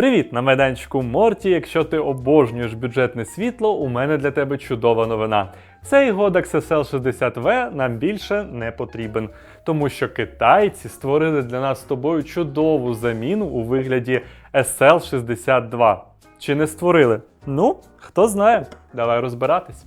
Привіт на майданчику Морті. Якщо ти обожнюєш бюджетне світло, у мене для тебе чудова новина. Цей Godox SL60V нам більше не потрібен, тому що китайці створили для нас з тобою чудову заміну у вигляді SL62. Чи не створили? Ну, хто знає, давай розбиратись.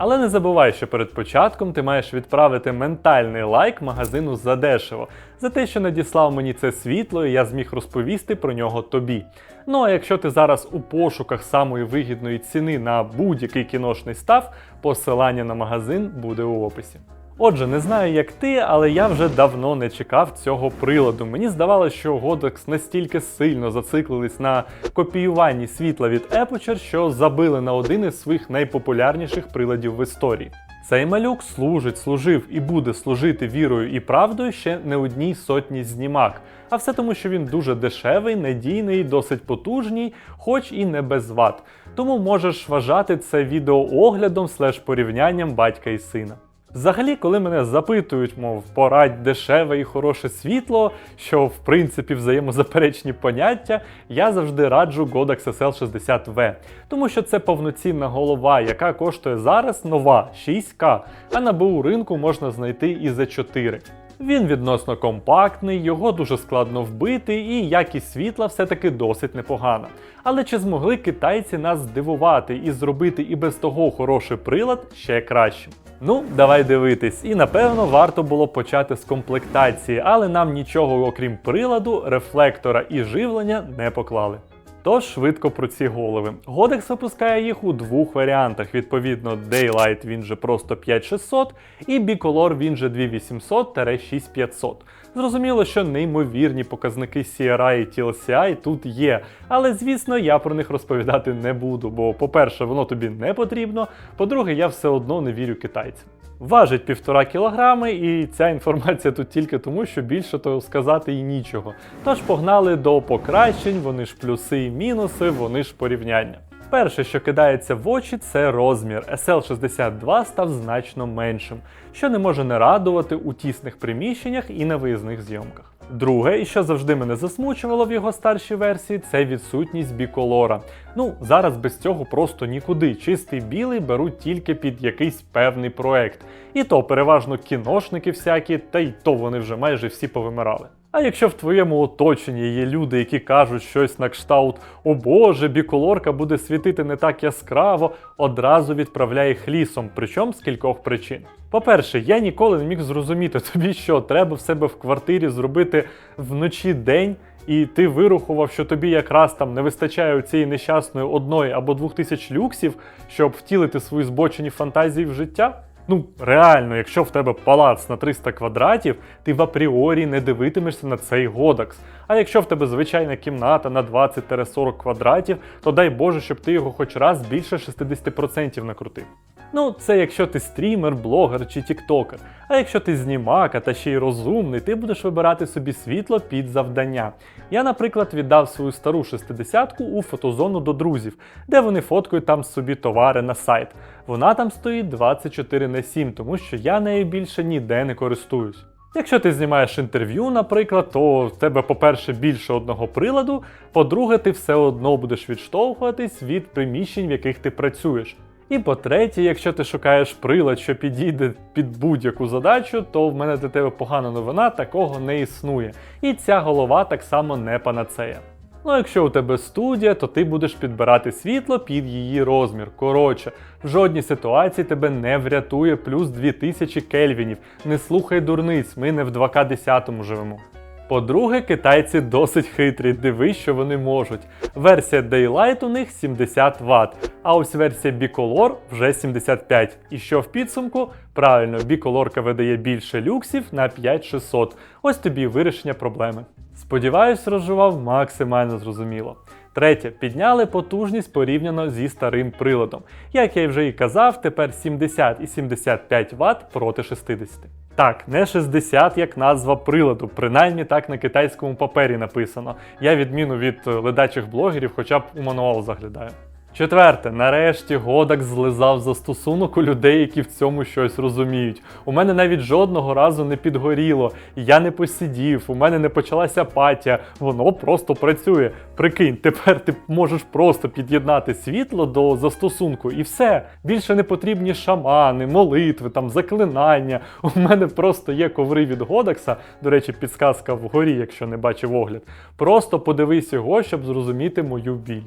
Але не забувай, що перед початком ти маєш відправити ментальний лайк магазину задешево за те, що надіслав мені це світло, і я зміг розповісти про нього тобі. Ну а якщо ти зараз у пошуках самої вигідної ціни на будь-який кіношний став, посилання на магазин буде у описі. Отже, не знаю, як ти, але я вже давно не чекав цього приладу. Мені здавалося, що Godox настільки сильно зациклились на копіюванні світла від Aperture, що забили на один із своїх найпопулярніших приладів в історії. Цей малюк служить, служив і буде служити вірою і правдою ще не одній сотні знімак. А все тому, що він дуже дешевий, надійний, досить потужний, хоч і не без ват. Тому можеш вважати це відеооглядом слеш порівнянням батька і сина. Взагалі, коли мене запитують, мов порадь дешеве і хороше світло, що в принципі взаємозаперечні поняття, я завжди раджу Godox SL60V, тому що це повноцінна голова, яка коштує зараз нова 6К, а на БУ ринку можна знайти і за 4. Він відносно компактний, його дуже складно вбити, і якість світла все-таки досить непогана. Але чи змогли китайці нас здивувати і зробити і без того хороший прилад ще кращим? Ну, давай дивитись. І напевно варто було почати з комплектації, але нам нічого, окрім приладу, рефлектора і живлення не поклали. Тож швидко про ці голови. Godex випускає їх у двох варіантах. Відповідно, Daylight він же просто 5600 і Bicolor він же 2800-6500. Зрозуміло, що неймовірні показники CRI і TLCI тут є, але звісно я про них розповідати не буду, бо, по-перше, воно тобі не потрібно, по-друге, я все одно не вірю китайцям. Важить півтора кілограми, і ця інформація тут тільки тому, що більше то сказати і нічого. Тож погнали до покращень, вони ж плюси і мінуси, вони ж порівняння. Перше, що кидається в очі, це розмір. SL62 став значно меншим, що не може не радувати у тісних приміщеннях і на виїзних зйомках. Друге, і що завжди мене засмучувало в його старшій версії, це відсутність біколора. Ну, зараз без цього просто нікуди. Чистий білий беруть тільки під якийсь певний проект. І то переважно кіношники всякі, та й то вони вже майже всі повимирали. А якщо в твоєму оточенні є люди, які кажуть щось на кшталт О Боже, біколорка буде світити не так яскраво, одразу відправляє їх лісом, причому з кількох причин. По-перше, я ніколи не міг зрозуміти тобі, що треба в себе в квартирі зробити вночі день, і ти вирухував, що тобі якраз там не вистачає цієї нещасної одної або двох тисяч люксів, щоб втілити свої збочені фантазії в життя. Ну, реально, якщо в тебе палац на 300 квадратів, ти в апріорі не дивитимешся на цей годакс. А якщо в тебе звичайна кімната на 20-40 квадратів, то дай Боже, щоб ти його хоч раз більше 60% накрутив. Ну, це якщо ти стрімер, блогер чи тіктокер. А якщо ти знімака та ще й розумний, ти будеш вибирати собі світло під завдання. Я, наприклад, віддав свою стару 60-ку у фотозону до друзів, де вони фоткають там собі товари на сайт. Вона там стоїть 24 на 7, тому що я нею більше ніде не користуюсь. Якщо ти знімаєш інтерв'ю, наприклад, то в тебе, по-перше, більше одного приладу, по-друге, ти все одно будеш відштовхуватись від приміщень, в яких ти працюєш. І по-третє, якщо ти шукаєш прилад, що підійде під будь-яку задачу, то в мене для тебе погана новина, такого не існує. І ця голова так само не панацея. Ну, якщо у тебе студія, то ти будеш підбирати світло під її розмір. Коротше, в жодній ситуації тебе не врятує плюс 2000 кельвінів. Не слухай дурниць, ми не в 2К10 живемо. По-друге, китайці досить хитрі, дивись, що вони можуть. Версія Daylight у них 70 Вт, а ось версія Bicolor вже 75. І що в підсумку? Правильно, біколорка видає більше люксів на 5600. Ось тобі вирішення проблеми. Сподіваюсь, розжував максимально зрозуміло. Третє, підняли потужність порівняно зі старим приладом. Як я вже і казав, тепер 70 і 75 Вт проти 60. Так, не 60 як назва приладу, принаймні так на китайському папері написано. Я відміну від ледачих блогерів, хоча б у мануал заглядаю. Четверте, нарешті Годак злизав застосунок у людей, які в цьому щось розуміють. У мене навіть жодного разу не підгоріло, я не посидів, у мене не почалася апатія, воно просто працює. Прикинь, тепер ти можеш просто під'єднати світло до застосунку і все. Більше не потрібні шамани, молитви, там заклинання. У мене просто є коври від Годакса. До речі, підсказка вгорі, якщо не бачив огляд. Просто подивись його, щоб зрозуміти мою біль.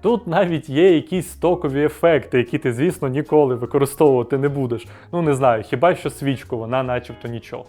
Тут навіть є якісь стокові ефекти, які ти, звісно, ніколи використовувати не будеш. Ну не знаю, хіба що свічку, вона начебто нічого.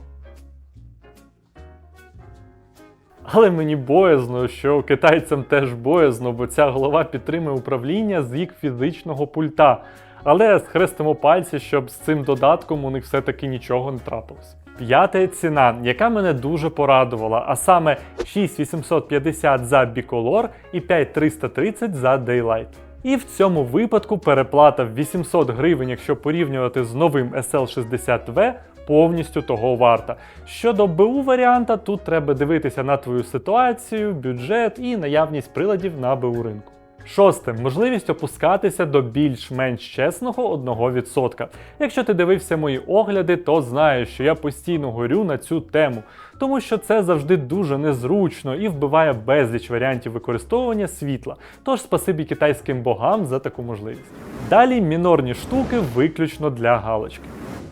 Але мені боязно, що китайцям теж боязно, бо ця голова підтримує управління з їх фізичного пульта. Але схрестимо пальці, щоб з цим додатком у них все-таки нічого не трапилось. П'ята ціна, яка мене дуже порадувала, а саме 6850 за Bicolor і 5330 за Daylight. І в цьому випадку переплата в 800 гривень, якщо порівнювати з новим SL60V, повністю того варта. Щодо БУ варіанта, тут треба дивитися на твою ситуацію, бюджет і наявність приладів на БУ ринку. Шосте можливість опускатися до більш-менш чесного 1%. Якщо ти дивився мої огляди, то знаєш, що я постійно горю на цю тему, тому що це завжди дуже незручно і вбиває безліч варіантів використовування світла. Тож спасибі китайським богам за таку можливість. Далі мінорні штуки виключно для галочки.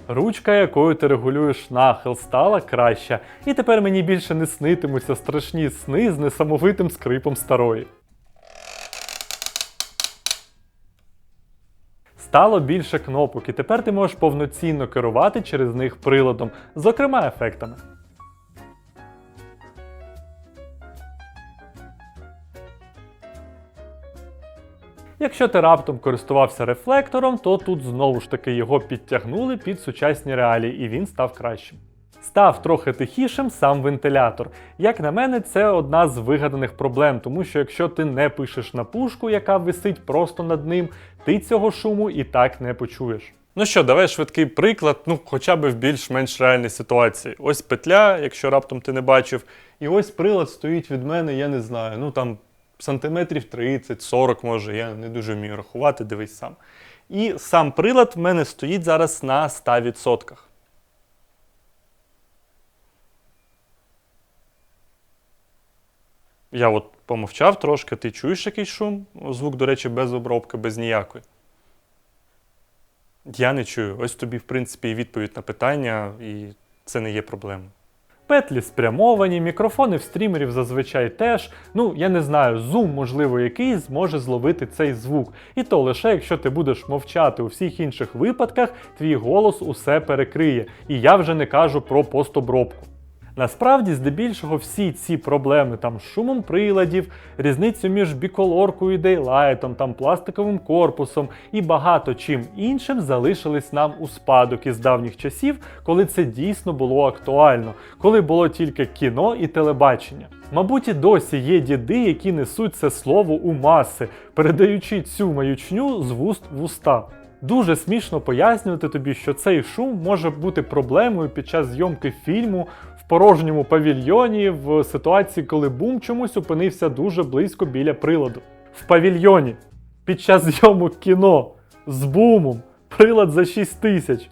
Ручка, якою ти регулюєш нахил, стала краща, і тепер мені більше не снитимуться страшні сни з несамовитим скрипом старої. Стало більше кнопок, і тепер ти можеш повноцінно керувати через них приладом, зокрема ефектами. Якщо ти раптом користувався рефлектором, то тут знову ж таки його підтягнули під сучасні реалії, і він став кращим. Став трохи тихішим сам вентилятор. Як на мене, це одна з вигаданих проблем, тому що якщо ти не пишеш на пушку, яка висить просто над ним, ти цього шуму і так не почуєш. Ну що, давай швидкий приклад, ну хоча б в більш-менш реальній ситуації. Ось петля, якщо раптом ти не бачив, і ось прилад стоїть від мене, я не знаю, ну там сантиметрів 30-40 може, я не дуже вмію рахувати, дивись сам. І сам прилад в мене стоїть зараз на 100%. Я от помовчав трошки, ти чуєш якийсь шум? Звук, до речі, без обробки, без ніякої. Я не чую. Ось тобі, в принципі, і відповідь на питання, і це не є проблемою. Петлі спрямовані, мікрофони в стрімерів зазвичай теж. Ну, я не знаю, зум, можливо, який зможе зловити цей звук. І то лише якщо ти будеш мовчати у всіх інших випадках, твій голос усе перекриє. І я вже не кажу про постобробку. Насправді, здебільшого, всі ці проблеми там з шумом приладів, різницю між біколоркою і дейлайтом, там пластиковим корпусом і багато чим іншим залишились нам у спадок із давніх часів, коли це дійсно було актуально, коли було тільки кіно і телебачення. Мабуть, і досі є діди, які несуть це слово у маси, передаючи цю маючню з вуст в уста. Дуже смішно пояснювати тобі, що цей шум може бути проблемою під час зйомки фільму порожньому павільйоні в ситуації, коли бум чомусь опинився дуже близько біля приладу. В павільйоні під час зйомок кіно з бумом, прилад за 6 тисяч.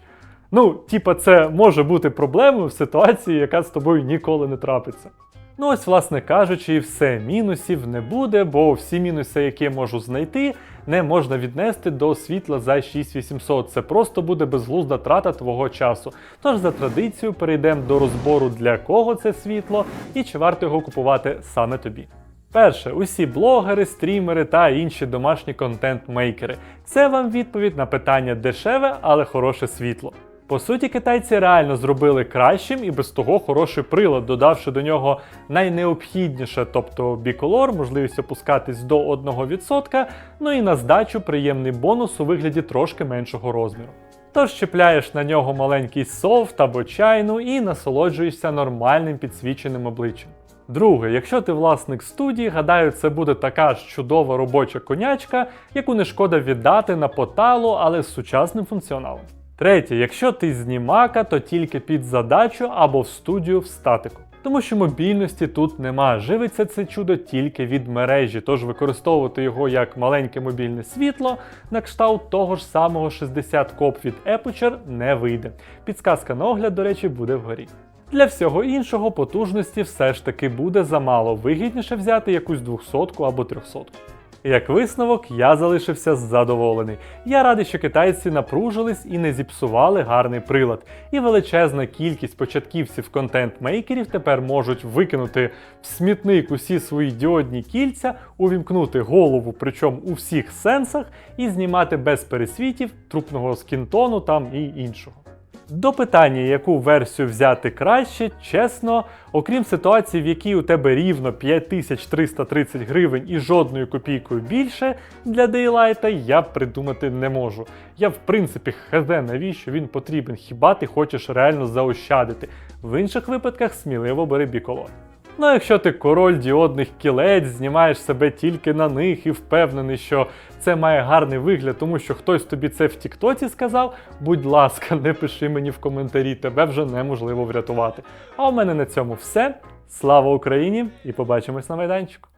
Ну, типа, це може бути проблемою в ситуації, яка з тобою ніколи не трапиться. Ну ось, власне кажучи, все, мінусів не буде, бо всі мінуси, які я можу знайти, не можна віднести до світла за 6800. Це просто буде безглузда трата твого часу. Тож за традицією перейдемо до розбору, для кого це світло і чи варто його купувати саме тобі. Перше, усі блогери, стрімери та інші домашні контент-мейкери. Це вам відповідь на питання дешеве, але хороше світло. По суті, китайці реально зробили кращим і без того хороший прилад, додавши до нього найнеобхідніше, тобто біколор, можливість опускатись до 1%, ну і на здачу приємний бонус у вигляді трошки меншого розміру. Тож чіпляєш на нього маленький софт або чайну і насолоджуєшся нормальним підсвіченим обличчям. Друге, якщо ти власник студії, гадаю, це буде така ж чудова робоча конячка, яку не шкода віддати на поталу, але з сучасним функціоналом. Третє, якщо ти знімака, то тільки під задачу або в студію в статику. Тому що мобільності тут нема. Живиться це чудо тільки від мережі, тож використовувати його як маленьке мобільне світло на кшталт того ж самого 60 коп від Aputure не вийде. Підсказка на огляд, до речі, буде вгорі. Для всього іншого потужності все ж таки буде замало. Вигідніше взяти якусь 200 або 300. Як висновок, я залишився задоволений. Я радий, що китайці напружились і не зіпсували гарний прилад. І величезна кількість початківців контент-мейкерів тепер можуть викинути в смітник усі свої діодні кільця, увімкнути голову, причому у всіх сенсах, і знімати без пересвітів, трупного скінтону там і іншого. До питання, яку версію взяти краще, чесно, окрім ситуації, в якій у тебе рівно 5330 гривень і жодною копійкою більше, для дейлайта я придумати не можу. Я в принципі хз навіщо він потрібен, хіба ти хочеш реально заощадити. В інших випадках сміливо бери біколор. Ну, якщо ти король діодних кілець, знімаєш себе тільки на них і впевнений, що це має гарний вигляд, тому що хтось тобі це в Тіктоці сказав, будь ласка, не пиши мені в коментарі, тебе вже неможливо врятувати. А у мене на цьому все. Слава Україні і побачимось на майданчику.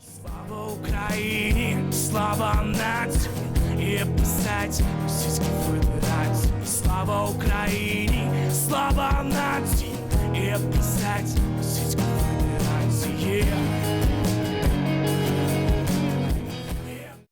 Слава Україні, слава нації, і писать Російській Федерації. Слава Україні, слава нації, і писать Yeah.